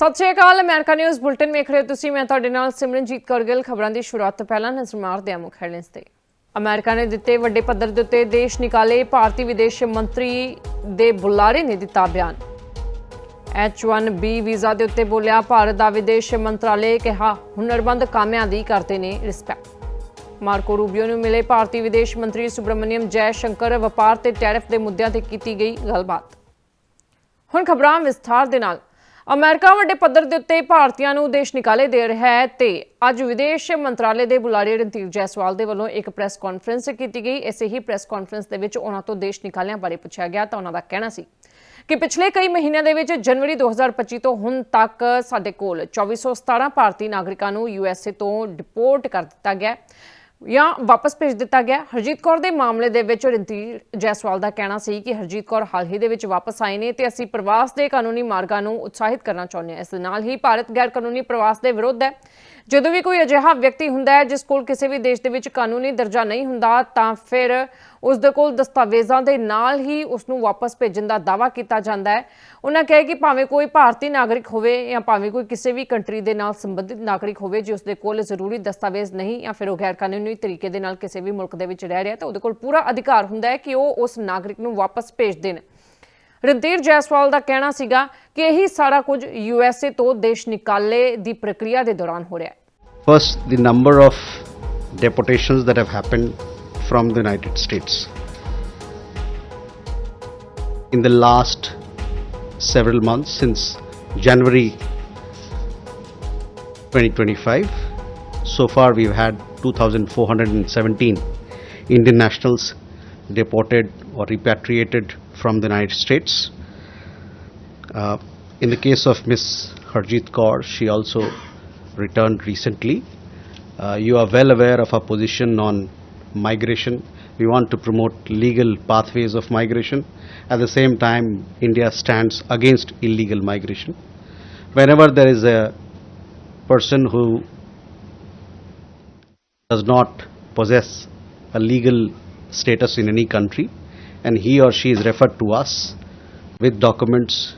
ਸਤਿ ਸ਼੍ਰੀ ਅਕਾਲ, ਅਮਰੀਕਾ ਨਿਊਜ਼ ਬੁਲਟਨ ਵੇਖ ਰਹੇ ਹੋ ਤੁਸੀਂ। ਮੈਂ ਤੁਹਾਡੇ ਨਾਲ ਸਿਮਰਨਜੀਤ ਕੌਰ ਗਿੱਲ ਖਬਰਾਂ ਦੀ ਸ਼ੁਰੂਆਤ ਤੋਂ ਪਹਿਲਾਂ ਨਜ਼ਰ ਮਾਰਦੇ ਹਾਂ ਮੁੱਖ ਹੈਡਲਾਈਨਸ ਤੇ। ਅਮਰੀਕਾ ਨੇ ਦਿੱਤੇ ਵੱਡੇ ਪੱਧਰ ਦੇ ਉੱਤੇ ਦੇਸ਼ ਨਿਕਾਲੇ। ਭਾਰਤੀ ਵਿਦੇਸ਼ ਮੰਤਰੀ ਦੇ ਬੁਲਾਰੇ ਨੇ ਦਿੱਤਾ ਬਿਆਨ। H1B ਵੀਜ਼ਾ ਦੇ ਉੱਤੇ ਬੋਲਿਆ, ਭਾਰਤ ਦਾ ਵਿਦੇਸ਼ ਮੰਤਰਾਲੇ ਕਿਹਾ ਹੁਨਰਬੰਦ ਕਾਮਿਆਂ ਦੀ ਕਰਦੇ ਨੇ ਰਿਸਪੈਕਟ ਮਾਰਕੋ ਰੂਬੀਓ ਨੂੰ ਮਿਲੇ ਭਾਰਤੀ ਵਿਦੇਸ਼ ਮੰਤਰੀ ਸੁਬਰਮਨੀਅਮ ਜੈ ਸ਼ੰਕਰ। ਵਪਾਰ ਤੇ ਟੈਰਿਫ ਦੇ ਮੁੱਦਿਆਂ ਤੇ ਕੀਤੀ ਗਈ ਗੱਲਬਾਤ। ਹੁਣ ਖਬਰਾਂ ਵਿਸਥਾਰ ਦੇ ਨਾਲ। ਅਮਰੀਕਾ ਵੱਡੇ ਪੱਧਰ ਦੇ ਉੱਤੇ ਭਾਰਤੀਆਂ ਨੂੰ ਦੇਸ਼ ਨਿਕਾਲੇ ਦੇ ਰਿਹਾ ਹੈ ਤੇ ਅੱਜ ਵਿਦੇਸ਼ ਮੰਤਰਾਲੇ ਦੇ ਬੁਲਾਰੇ ਰਣਧੀਰ ਜੈਸਵਾਲ ਦੇ ਵੱਲੋਂ ਇੱਕ ਪ੍ਰੈਸ ਕਾਨਫਰੰਸ ਕੀਤੀ ਗਈ ਇਸੇ ਹੀ ਪ੍ਰੈਸ ਕਾਨਫਰੰਸ ਦੇ ਵਿੱਚ ਉਹਨਾਂ ਤੋਂ ਦੇਸ਼ ਨਿਕਾਲਿਆਂ ਬਾਰੇ ਪੁੱਛਿਆ ਗਿਆ ਤਾਂ ਉਹਨਾਂ ਦਾ ਕਹਿਣਾ ਸੀ ਕਿ ਪਿਛਲੇ ਕਈ ਮਹੀਨਿਆਂ ਦੇ ਵਿੱਚ ਜਨਵਰੀ 2025 ਤੋਂ ਹੁਣ ਤੱਕ ਸਾਡੇ ਕੋਲ 2417 ਭਾਰਤੀ ਨਾਗਰਿਕਾਂ ਨੂੰ ਯੂਐਸਏ ਤੋਂ ਡਿਪੋਰਟ ਕਰ ਦਿੱਤਾ ਗਿਆ ਹੈ। ਜਾਂ ਵਾਪਸ ਭੇਜ ਦਿੱਤਾ ਗਿਆ। ਹਰਜੀਤ ਕੌਰ ਦੇ ਮਾਮਲੇ ਦੇ ਵਿੱਚ ਰਣਧੀਰ ਜੈਸਵਾਲ ਦਾ ਕਹਿਣਾ ਸੀ ਕਿ ਹਰਜੀਤ ਕੌਰ ਹਾਲ ਹੀ ਦੇ ਵਿੱਚ ਵਾਪਸ ਆਏ ਨੇ ਤੇ ਅਸੀਂ ਪ੍ਰਵਾਸ ਦੇ ਕਾਨੂੰਨੀ ਮਾਰਗਾਂ ਨੂੰ ਉਤਸ਼ਾਹਿਤ ਕਰਨਾ ਚਾਹੁੰਦੇ ਹਾਂ। ਇਸ ਦੇ ਨਾਲ ਹੀ ਭਾਰਤ ਗੈਰ ਕਾਨੂੰਨੀ ਪ੍ਰਵਾਸ ਦੇ ਵਿਰੁੱਧ ਹੈ। ਜਦੋਂ ਵੀ ਕੋਈ ਅਜਿਹਾ ਵਿਅਕਤੀ ਹੁੰਦਾ ਹੈ ਜਿਸ ਕੋਲ ਕਿਸੇ ਵੀ ਦੇਸ਼ ਦੇ ਵਿੱਚ ਕਾਨੂੰਨੀ ਦਰਜਾ ਨਹੀਂ ਹੁੰਦਾ, ਤਾਂ ਫਿਰ ਉਸ ਦੇ ਕੋਲ ਦਸਤਾਵੇਜ਼ਾਂ ਦੇ ਨਾਲ ਹੀ ਉਸ ਨੂੰ ਵਾਪਸ ਭੇਜਣ ਦਾ ਦਾਅਵਾ ਕੀਤਾ ਜਾਂਦਾ ਹੈ। ਉਹਨਾਂ ਕਹੇ ਕਿ ਭਾਵੇਂ ਕੋਈ ਭਾਰਤੀ ਨਾਗਰਿਕ ਹੋਵੇ ਜਾਂ ਭਾਵੇਂ ਕੋਈ ਕਿਸੇ ਵੀ ਕੰਟਰੀ ਦੇ ਨਾਲ ਸੰਬੰਧਿਤ ਨਾਗਰਿਕ ਹੋਵੇ, ਜੇ ਉਸ ਦੇ ਕੋਲ ਜ਼ਰੂਰੀ ਦਸਤਾਵੇਜ਼ ਨਹੀਂ ਜਾਂ ਫਿਰ ਉਹ ਗੈਰ ਕਾਨੂੰਨੀ ਤਰੀਕੇ ਦੇ ਨਾਲ ਕਿਸੇ ਵੀ ਮੁਲਕ ਦੇ ਵਿੱਚ ਰਹਿ ਰਿਹਾ ਤਾਂ ਉਹਦੇ ਕੋਲ ਪੂਰਾ ਅਧਿਕਾਰ ਹੁੰਦਾ ਹੈ ਕਿ ਉਹ ਉਸ ਨਾਗਰਿਕ ਨੂੰ ਵਾਪਸ ਭੇਜ ਦੇਣ। ਰਣਧੀਰ ਜੈਸਵਾਲ ਦਾ ਕਹਿਣਾ ਸੀਗਾ ਕਿ ਇਹੀ ਸਾਰਾ ਕੁਝ ਯੂਐਸਏ ਤੋਂ ਦੇਸ਼ ਨਿਕਾਲੇ ਦੀ ਪ੍ਰਕਿਰਿਆ ਦੇ ਦੌਰਾਨ ਹੋ ਰਿਹਾ ਹੈ। First, the number of deportations that have happened from the United States. In the last several months, since January 2025, so far we've had 2,417 Indian nationals deported or repatriated from the United States. Uh, in the case of Miss Harjit Kaur, she also returned recently. Uh, you are well aware of our position on migration. We want to promote legal pathways of migration. At the same time, India stands against illegal migration. Whenever there is a person who does not possess a legal status in any country and he or she is referred to us with documents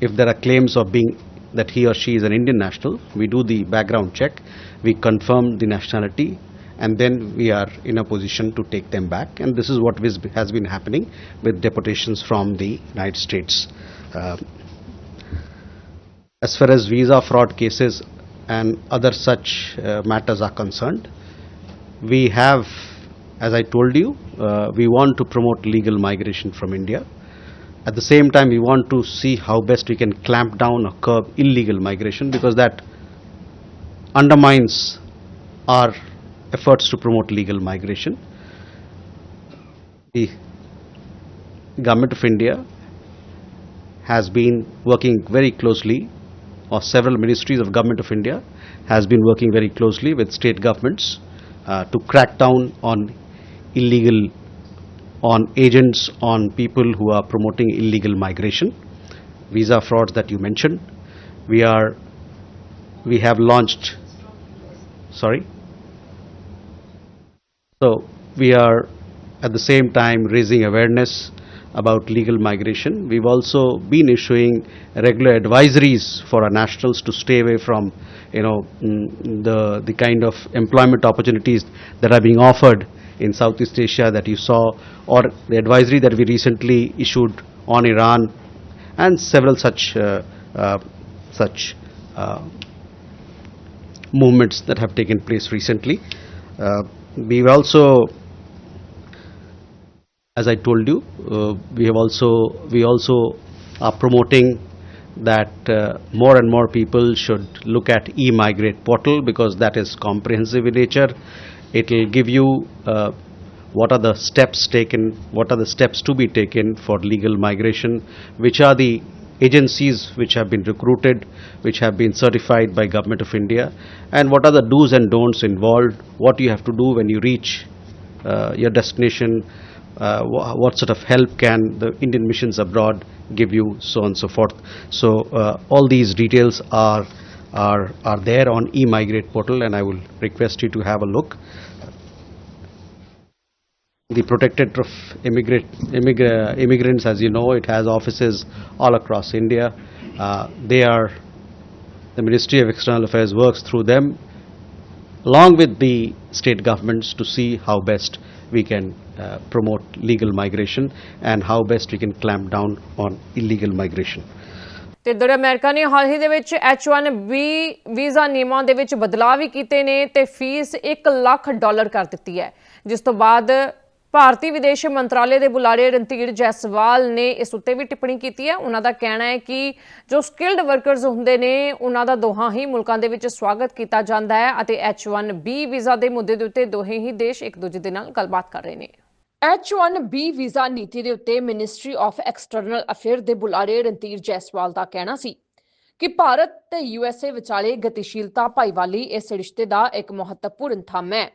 if there are claims of being that he or she is an Indian national, we do the background check, we confirm the nationality, and then we are in a position to take them back. And this is what has been happening with deportations from the United States. Uh, as far as visa fraud cases and other such uh, matters are concerned, we have, as I told you, uh, we want to promote legal migration from India. At the same time, we want to see how best we can clamp down or curb illegal migration because that undermines our efforts to promote legal migration. The Government of India has been working very closely, or several ministries of Government of India has been working very closely with state governments uh, to crack down on illegal on agents, on people who are promoting illegal migration, visa frauds that you mentioned. We are, we have launched, sorry? So, we are at the same time raising awareness about legal migration. We've also been issuing regular advisories for our nationals to stay away from, you know, mm, the, the kind of employment opportunities that are being offered in Southeast Asia that you saw, or the advisory that we recently issued on Iran, and several such, uh, uh, such uh, movements that have taken place recently. We've also as I told you, uh, we have also, we also are promoting that uh, more and more people should look at e-migrate portal because that is comprehensive in nature. It will give you uh, what are the steps taken, what are the steps to be taken for legal migration, which are the agencies which have been recruited, which have been certified by Government of India, and what are the do's and don'ts involved, what you have to do when you reach uh, your destination, uh, wha- what sort of help can the Indian missions abroad give you, so on and so forth. So uh, all these details are are are there on eMigrate portal, and I will request you to have a look. The Protected of Immigrant, Immigra- Immigrants, as you know, it has offices all across India. Uh, They are, the Ministry of External Affairs works through them along with the state governments to see how best we can uh, promote legal migration and how best we can clamp down on illegal migration. ਤੇ ਇੱਧਰ America ਨੇ ਹਾਲ ਹੀ ਦੇ ਵਿੱਚ H1B visa ਨਿਯਮਾਂ ਦੇ ਵਿੱਚ ਬਦਲਾਅ ਵੀ ਕੀਤੇ ਨੇ ਤੇ ਫੀਸ 1 ਲੱਖ ਡਾਲਰ ਕਰ ਦਿੱਤੀ ਹੈ। ਜਿਸ ਤੋਂ ਬਾਅਦ ਭਾਰਤੀ ਵਿਦੇਸ਼ ਮੰਤਰਾਲੇ ਦੇ ਬੁਲਾਰੇ ਰਣਧੀਰ ਜੈਸਵਾਲ ਨੇ ਇਸ ਉੱਤੇ ਵੀ ਟਿੱਪਣੀ ਕੀਤੀ ਹੈ। ਉਹਨਾਂ ਦਾ ਕਹਿਣਾ ਹੈ ਕਿ ਜੋ ਸਕਿਲਡ ਵਰਕਰਸ ਹੁੰਦੇ ਨੇ, ਉਹਨਾਂ ਦਾ ਦੋਹਾਂ ਹੀ ਮੁਲਕਾਂ ਦੇ ਵਿੱਚ ਸਵਾਗਤ ਕੀਤਾ ਜਾਂਦਾ ਹੈ ਅਤੇ H1B ਵੀਜ਼ਾ ਦੇ ਮੁੱਦੇ ਦੇ ਉੱਤੇ ਦੋਹੇ ਹੀ ਦੇਸ਼ ਇੱਕ ਦੂਜੇ ਦੇ ਨਾਲ ਗੱਲਬਾਤ ਕਰ ਰਹੇ ਨੇ। H1B ਵੀਜ਼ਾ ਨੀਤੀ ਦੇ ਉੱਤੇ ਮਿਨਿਸਟਰੀ ਆਫ ਐਕਸਟਰਨਲ ਅਫੇਅਰ ਦੇ ਬੁਲਾਰੇ ਰਣਧੀਰ ਜੈਸਵਾਲ ਦਾ ਕਹਿਣਾ ਸੀ ਕਿ ਭਾਰਤ ਤੇ ਯੂਐਸਏ ਵਿਚਾਲੇ ਗਤੀਸ਼ੀਲਤਾ ਭਾਈਵਾਲੀ ਇਸ ਰਿਸ਼ਤੇ ਦਾ ਇੱਕ ਮਹੱਤਵਪੂਰਨ ਥੰਮ ਹੈ।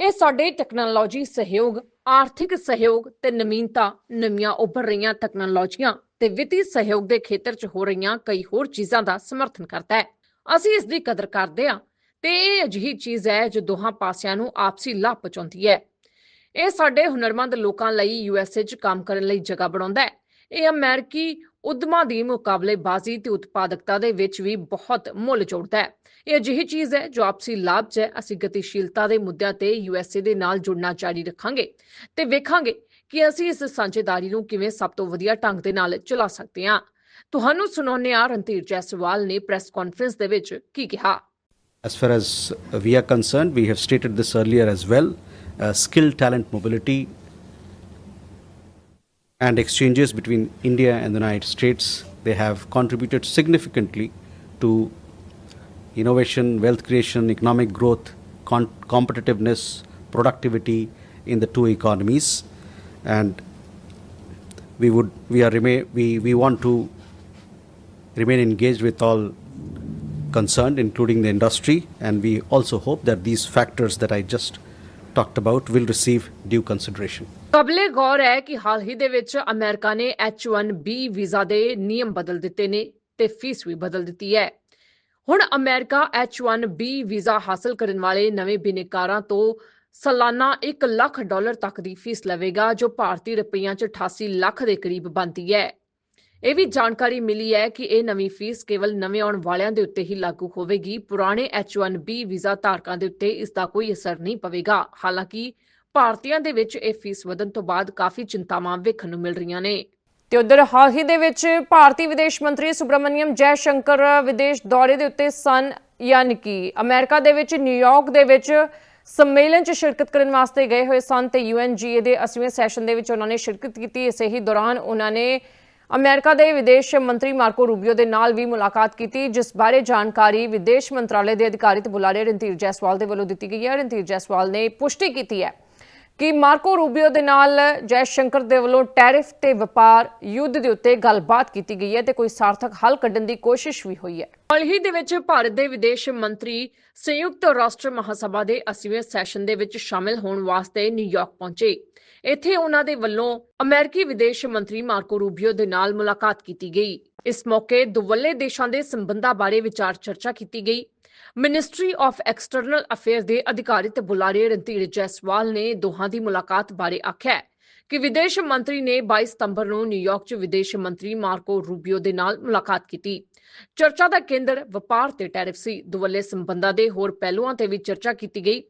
ਇਹ ਸਾਡੇ ਟੈਕਨੋਲੋਜੀ ਸਹਿਯੋਗ, ਆਰਥਿਕ ਸਹਿਯੋਗ ਤੇ ਨਵੀਨਤਾ ਨਵੀਆਂ ਉੱਭਰ ਰਹੀਆਂ ਟੈਕਨੋਲੋਜੀਆਂ ਤੇ ਵਿੱਤੀ ਸਹਿਯੋਗ ਦੇ ਖੇਤਰ 'ਚ ਹੋ ਰਹੀਆਂ ਕਈ ਹੋਰ ਚੀਜ਼ਾਂ ਦਾ ਸਮਰਥਨ ਕਰਦਾ ਹੈ। ਅਸੀਂ ਇਸ ਦੀ ਕਦਰ ਕਰਦੇ ਹਾਂ ਤੇ ਇਹ ਅਜਿਹੀ ਚੀਜ਼ ਹੈ ਜੋ ਦੋਹਾਂ ਪਾਸਿਆਂ ਨੂੰ ਆਪਸੀ ਲਾਭ ਪਹੁੰਚਾਉਂਦੀ ਹੈ। ਇਹ ਸਾਡੇ ਹੁਨਰਮੰਦ ਲੋਕਾਂ ਲਈ ਯੂਐਸਏ 'ਚ ਕੰਮ ਕਰਨ ਲਈ ਜਗ੍ਹਾ ਬਣਾਉਂਦਾ ਹੈ। ਇਹ ਅਮਰੀਕੀ ਉਦਮਾਂ ਦੀ ਮੁਕਾਬਲੇਬਾਜ਼ੀ ਤੇ ਉਤਪਾਦਕਤਾ ਦੇ ਵਿੱਚ ਵੀ ਬਹੁਤ ਮੁੱਲ ਜੋੜਦਾ ਹੈ। ਇਹ ਅਜਿਹੀ ਚੀਜ਼ ਹੈ ਜੋ ਆਪਸੀ ਲਾਭ 'ਚ ਹੈ। ਅਸੀਂ ਗਤੀਸ਼ੀਲਤਾ ਦੇ ਮੁੱਦਿਆਂ ਤੇ ਯੂਐਸਏ ਦੇ ਨਾਲ ਜੁੜਨਾ ਜਾਰੀ ਰੱਖਾਂਗੇ ਤੇ ਵੇਖਾਂਗੇ ਕਿ ਅਸੀਂ ਇਸ ਸਾਂਝੇਦਾਰੀ ਨੂੰ ਕਿਵੇਂ ਸਭ ਤੋਂ ਵਧੀਆ ਢੰਗ ਦੇ ਨਾਲ ਚਲਾ ਸਕਦੇ ਹਾਂ। ਤੁਹਾਨੂੰ ਸੁਣਾਉਂਦੇ ਹਾਂ ਰਣਧੀਰ ਜੈਸਵਾਲ ਨੇ ਪ੍ਰੈਸ ਕਾਨਫਰੰਸ ਦੇ ਵਿੱਚ ਕੀ ਕਿਹਾ। As far as we are concerned, we have stated this earlier as well. Uh, skill talent mobility and exchanges between India and the United States they have contributed significantly to innovation, wealth creation, economic growth, competitiveness, productivity in the two economies, and we would we are remain we, we want to remain engaged with all concerned, including the industry, and we also hope that these factors that I just talked about will receive due consideration. ਕਬਲੇ ਗੌਰ ਹੈ ਕਿ ਹਾਲ ਹੀ ਦੇ ਵਿੱਚ America ਨੇ H1B visa ਦੇ ਨਿਯਮ ਬਦਲ ਦਿੱਤੇ ਨੇ ਤੇ ਫੀਸ ਵੀ ਬਦਲ ਦਿੱਤੀ ਹੈ ਹੁਣ ਅਮਰੀਕਾ H1B ਵੀਜ਼ਾ ਹਾਸਲ ਕਰਨ ਵਾਲੇ ਨਵੇਂ ਬਿਨੇਕਾਰਾਂ ਤੋਂ ਸਾਲਾਨਾ 1 ਲੱਖ ਡਾਲਰ ਤੱਕ ਦੀ ਫੀਸ ਲਵੇਗਾ, ਜੋ ਭਾਰਤੀ ਰੁਪਈਆਂ 'ਚ 88 ਲੱਖ ਦੇ ਕਰੀਬ ਬਣਦੀ ਹੈ ਇਹ ਵੀ ਜਾਣਕਾਰੀ ਮਿਲੀ ਹੈ ਕਿ ਇਹ ਨਵੀਂ ਫੀਸ ਕੇਵਲ ਨਵੇਂ ਆਉਣ ਵਾਲਿਆਂ ਦੇ ਉੱਤੇ ਹੀ ਲਾਗੂ ਹੋਵੇਗੀ। ਪੁਰਾਣੇ H1B ਵੀਜ਼ਾ ਧਾਰਕਾਂ ਦੇ ਉੱਤੇ ਇਸ ਦਾ ਕੋਈ ਅਸਰ ਨਹੀਂ ਪਵੇਗਾ। ਹਾਲਾਂਕਿ ਭਾਰਤੀਆਂ ਦੇ ਵਿੱਚ ਇਹ ਫੀਸ ਵਧਣ ਤੋਂ ਬਾਅਦ ਕਾਫੀ ਚਿੰਤਾਵਾਂ ਵੇਖਣ ਨੂੰ ਮਿਲ ਰਹੀਆਂ ਨੇ। ਤੇ ਉਧਰ ਹਾਲ ਹੀ ਦੇ ਵਿੱਚ ਭਾਰਤੀ ਵਿਦੇਸ਼ ਮੰਤਰੀ ਸੁਬਰਮਨੀਅਮ ਜੈ ਸ਼ੰਕਰ ਵਿਦੇਸ਼ ਦੌਰੇ ਦੇ ਉੱਤੇ ਸਨ, ਯਾਨੀ ਕਿ ਅਮਰੀਕਾ ਦੇ ਵਿੱਚ ਨਿਊਯਾਰਕ ਦੇ ਵਿੱਚ ਸੰਮੇਲਨ 'ਚ ਸ਼ਿਰਕਤ ਕਰਨ ਵਾਸਤੇ ਗਏ ਹੋਏ ਸਨ ਤੇ ਯੂਐਨਜੀਏ ਦੇ 80ਵੇਂ ਸੈਸ਼ਨ ਦੇ ਵਿੱਚ ਉਹਨਾਂ ਨੇ ਸ਼ਿਰਕਤ ਕੀਤੀ। ਇਸੇ ਹੀ ਦੌਰਾਨ ਉਹਨਾਂ ਨੇ ਅਮਰੀਕਾ ਦੇ ਵਿਦੇਸ਼ ਮੰਤਰੀ ਮਾਰਕੋ ਰੂਬੀਓ ਦੇ ਨਾਲ ਵੀ ਮੁਲਾਕਾਤ ਕੀਤੀ, ਜਿਸ ਬਾਰੇ ਜਾਣਕਾਰੀ ਵਿਦੇਸ਼ ਮੰਤਰਾਲੇ ਦੇ ਅਧਿਕਾਰੀ ਤੇ ਬੁਲਾਰੇ ਰਣਧੀਰ ਜੈਸਵਾਲ ਦੇ ਵੱਲੋਂ ਦਿੱਤੀ ਗਈ ਹੈ। ਰਣਧੀਰ ਜੈਸਵਾਲ ਨੇ ਪੁਸ਼ਟੀ ਕੀਤੀ ਹੈ। ਕਿ ਮਾਰਕੋ ਰੂਬੀਓ ਦੇ ਨਾਲ ਜੈ ਸ਼ੰਕਰ ਦੇ ਵੱਲੋਂ ਟੈਰਿਫ ਤੇ ਵਪਾਰ ਯੁੱਧ ਦੇ ਉੱਤੇ ਗੱਲਬਾਤ ਕੀਤੀ ਗਈ ਹੈ ਤੇ ਕੋਈ ਸਾਰਥਕ ਹੱਲ ਕੱਢਣ ਦੀ ਕੋਸ਼ਿਸ਼ ਵੀ ਹੋਈ ਹੈ। ਹਾਲ ਦੇ ਵਿੱਚ ਭਾਰਤ ਦੇ ਵਿਦੇਸ਼ ਮੰਤਰੀ ਸੰਯੁਕਤ ਰਾਸ਼ਟਰ ਮਹਾਸਭਾ ਦੇ 80ਵੇਂ ਸੈਸ਼ਨ ਦੇ ਵਿੱਚ ਸ਼ਾਮਿਲ ਹੋਣ ਵਾਸਤੇ ਨਿਊਯਾਰਕ ਪਹੁੰਚੇ। ਇੱਥੇ ਉਹਨਾਂ ਦੇ ਵੱਲੋਂ ਅਮਰੀਕੀ ਵਿਦੇਸ਼ ਮੰਤਰੀ ਮਾਰਕੋ ਰੂਬੀਓ ਦੇ ਨਾਲ ਮੁਲਾਕਾਤ ਕੀਤੀ ਗਈ। ਇਸ ਮੌਕੇ ਦੁਵੱਲੇ ਦੇਸ਼ਾਂ ਦੇ ਸੰਬੰਧਾਂ ਬਾਰੇ ਵਿਚਾਰ ਚਰਚਾ ਕੀਤੀ ਗਈ। ਮਿਨਿਸਟਰੀ ਆਫ ਐਕਸਟਰਨਲ ਅਫੇਅਰ ਦੇ ਅਧਿਕਾਰੀ ਤੇ ਬੁਲਾਰੇ ਰਣਧੀਰ ਜੈਸਵਾਲ ਨੇ ਦੋਹਾਂ ਦੀ ਮੁਲਾਕਾਤ ਬਾਰੇ ਆਖਿਆ ਕਿ ਵਿਦੇਸ਼ ਮੰਤਰੀ ਨੇ 22 ਸਤੰਬਰ ਨੂੰ ਨਿਊਯਾਰਕ 'ਚ ਵਿਦੇਸ਼ ਮੰਤਰੀ ਮਾਰਕੋ ਰੂਬੀਓ ਦੇ ਨਾਲ ਮੁਲਾਕਾਤ ਕੀਤੀ। ਚਰਚਾ ਦਾ ਕੇਂਦਰ ਵਪਾਰ ਤੇ ਟੈਰਿਫ ਸੀ। ਦੁਵੱਲੇ ਸੰਬੰਧਾਂ ਦੇ ਹੋਰ ਪਹਿਲੂਆਂ ਤੇ ਵੀ ਚਰਚਾ ਕੀਤੀ ਗਈ।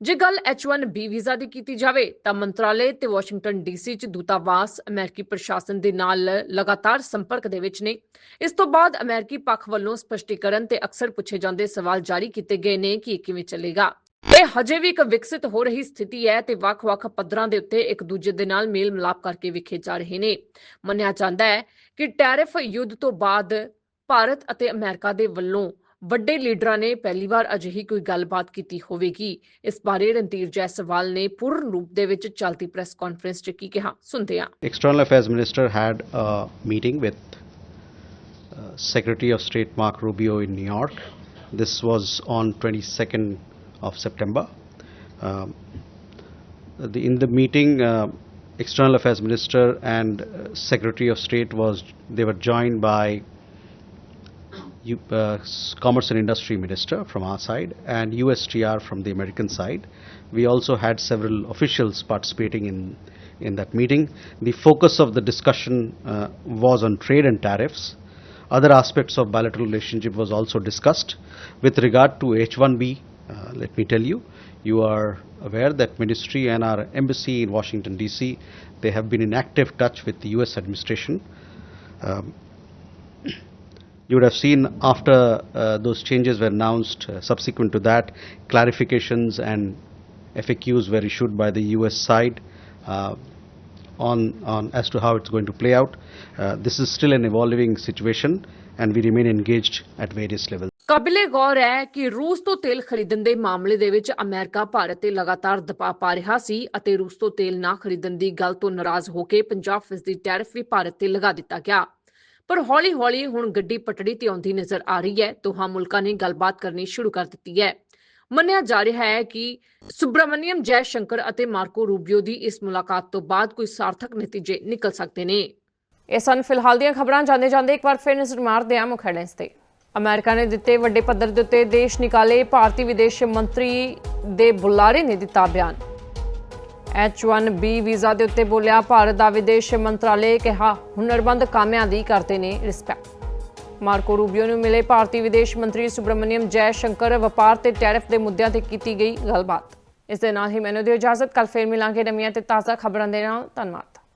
ਜੇ ਗੱਲ H1B ਵੀਜ਼ਾ ਦੀ ਕੀਤੀ ਜਾਵੇ, ਤਾਂ ਮੰਤਰਾਲੇ ਤੇ ਵਾਸ਼ਿੰਗਟਨ ਡੀਸੀ 'ਚ ਦੂਤਾਵਾਸ ਅਮਰੀਕੀ ਪ੍ਰਸ਼ਾਸਨ ਦੇ ਨਾਲ ਲਗਾਤਾਰ ਸੰਪਰਕ ਦੇ ਵਿੱਚ ਨੇ। ਇਸ ਤੋਂ ਬਾਅਦ ਅਮਰੀਕੀ ਪੱਖ ਵੱਲੋਂ ਸਪਸ਼ਟੀਕਰਨ ਤੇ ਅਕਸਰ ਪੁੱਛੇ ਜਾਂਦੇ ਸਵਾਲ ਜਾਰੀ ਕੀਤੇ ਗਏ ਨੇ ਕਿ ਇਹ ਕਿਵੇਂ ਚੱਲੇਗਾ। ਇਹ ਹਜੇ ਵੀ ਇੱਕ ਵਿਕਸਿਤ ਹੋ ਰਹੀ ਸਥਿਤੀ ਹੈ ਤੇ ਵੱਖ-ਵੱਖ ਪੱਧਰਾਂ ਦੇ ਉੱਤੇ ਇੱਕ ਦੂਜੇ ਦੇ ਨਾਲ ਮੇਲ ਮਿਲਾਪ ਕਰਕੇ ਵਿਖੇ ਜਾ ਰਹੇ ਨੇ। ਮੰਨਿਆ ਜਾਂਦਾ ਹੈ ਕਿ ਟੈਰਿਫ ਯੁੱਧ ਤੋਂ ਬਾਅਦ ਭਾਰਤ ਅਤੇ ਅਮਰੀਕਾ ਦੇ ਵੱਲੋਂ ਵੱਡੇ ਲੀਡਰਾਂ ਨੇ ਪਹਿਲੀ ਵਾਰ ਅਜਿਹੀ ਕੋਈ ਗੱਲਬਾਤ ਕੀਤੀ ਹੋਵੇਗੀ ਇਸ ਬਾਰੇ ਰਣਧੀਰ ਜੈਸਵਾਲ ਨੇ ਪੂਰਨ ਰੂਪ ਦੇ ਵਿੱਚ ਚਲਦੀ ਪ੍ਰੈਸ ਕਾਨਫਰੰਸ 'ਚ ਕੀ ਕਿਹਾ ਸੁਣਦੇ ਹਾਂ external affairs minister had uh meeting with secretary of state Mark Rubio in New York this was on 22nd of September. Um, the, in the meeting, uh, External Affairs Minister and uh, Secretary of State was they were joined by U- uh, Commerce and Industry Minister from our side and USTR from the American side. We also had several officials participating in, in that meeting. The focus of the discussion uh, was on trade and tariffs. Other aspects of bilateral relationship was also discussed. With regard to H-1B, uh, let me tell you, you are aware that ministry and our embassy in Washington DC, they have been in active touch with the US administration. Um, you would have seen after uh, those changes were announced, uh, subsequent to that, clarifications and FAQs were issued by the US side uh, on, on as to how it's going to play out. Uh, this is still an evolving situation and we remain engaged at various levels. ਕਾਬਿਲੇ ਗੌਰ ਹੈ ਕਿ ਰੂਸ ਤੋਂ ਤੇਲ ਖਰੀਦਣ ਦੇ ਮਾਮਲੇ ਦੇ ਵਿੱਚ ਅਮਰੀਕਾ ਭਾਰਤ ਤੇ ਲਗਾਤਾਰ ਦਬਾਅ ਪਾ ਰਿਹਾ ਸੀ ਅਤੇ ਰੂਸ ਤੋਂ ਤੇਲ ਨਾ ਖਰੀਦਣ ਦੀ ਗੱਲ ਤੋਂ ਨਾਰਾਜ਼ ਹੋ ਕੇ 50% ਦੀ ਟੈਰਿਫ ਵੀ ਭਾਰਤ ਤੇ ਲਗਾ ਦਿੱਤਾ ਗਿਆ ਪਰ ਹੌਲੀ-ਹੌਲੀ ਹੁਣ ਗੱਡੀ ਪਟੜੀ ਤੇ ਆਉਂਦੀ ਨਜ਼ਰ ਆ ਰਹੀ ਹੈ। ਦੋਹਾਂ ਮੁਲਕਾਂ ਨੇ ਗੱਲਬਾਤ ਕਰਨੀ ਸ਼ੁਰੂ ਕਰ ਦਿੱਤੀ ਹੈ। ਮੰਨਿਆ ਜਾ ਰਿਹਾ ਹੈ ਕਿ ਸੁਬਰਾਮਨੀਅਮ ਜੈ ਸ਼ੰਕਰ ਅਤੇ ਮਾਰਕੋ ਰੂਬੀਓ ਦੀ ਇਸ ਮੁਲਾਕਾਤ ਤੋਂ ਬਾਅਦ ਕੋਈ ਸਾਰਥਕ ਨਤੀਜੇ ਨਿਕਲ ਸਕਦੇ ਨੇ। ਇਹ ਸਨ ਫਿਲਹਾਲ ਦੀਆਂ ਖਬਰਾਂ। ਜਾਂਦੇ ਜਾਂਦੇ ਇੱਕ ਵਾਰ ਫਿਰ ਨਜ਼ਰ ਮਾਰਦੇ ਹਾਂ ਮੁੱਖ ਹੈਡਲਾਈਨਸ ਤੇ। ਅਮਰੀਕਾ ਨੇ ਦਿੱਤੇ ਵੱਡੇ ਪੱਧਰ ਦੇ ਉੱਤੇ ਦੇਸ਼ ਨਿਕਾਲੇ। ਭਾਰਤੀ ਵਿਦੇਸ਼ ਮੰਤਰੀ ਦੇ ਬੁਲਾਰੇ ਨੇ ਦਿੱਤਾ ਬਿਆਨ। H1B ਵੀਜ਼ਾ ਦੇ ਉੱਤੇ ਬੋਲਿਆ, ਭਾਰਤ ਦਾ ਵਿਦੇਸ਼ ਮੰਤਰਾਲੇ ਕਿਹਾ ਹੁਨਰਬੰਦ ਕਾਮਿਆਂ ਦੀ ਕਰਦੇ ਨੇ ਰਿਸਪੈਕਟ। ਮਾਰਕੋ ਰੂਬੀਓ ਨੂੰ ਮਿਲੇ ਭਾਰਤੀ ਵਿਦੇਸ਼ ਮੰਤਰੀ ਸੁਬਰਮਨੀਅਮ ਜੈ ਸ਼ੰਕਰ, ਵਪਾਰ ਤੇ ਟੈਰਿਫ ਦੇ ਮੁੱਦਿਆਂ ਤੇ ਕੀਤੀ ਗਈ ਗੱਲਬਾਤ। ਇਸ ਦੇ ਨਾਲ ਹੀ ਮੈਨੂੰ ਦਿਓ ਇਜਾਜ਼ਤ ਕੱਲ ਫੇਰ ਮਿਲਾਂਗੇ ਨਵੀਆਂ ਤੇ ਤਾਜ਼ਾ ਖਬਰਾਂ ਦੇ ਨਾਲ। ਧੰਨਵਾਦ।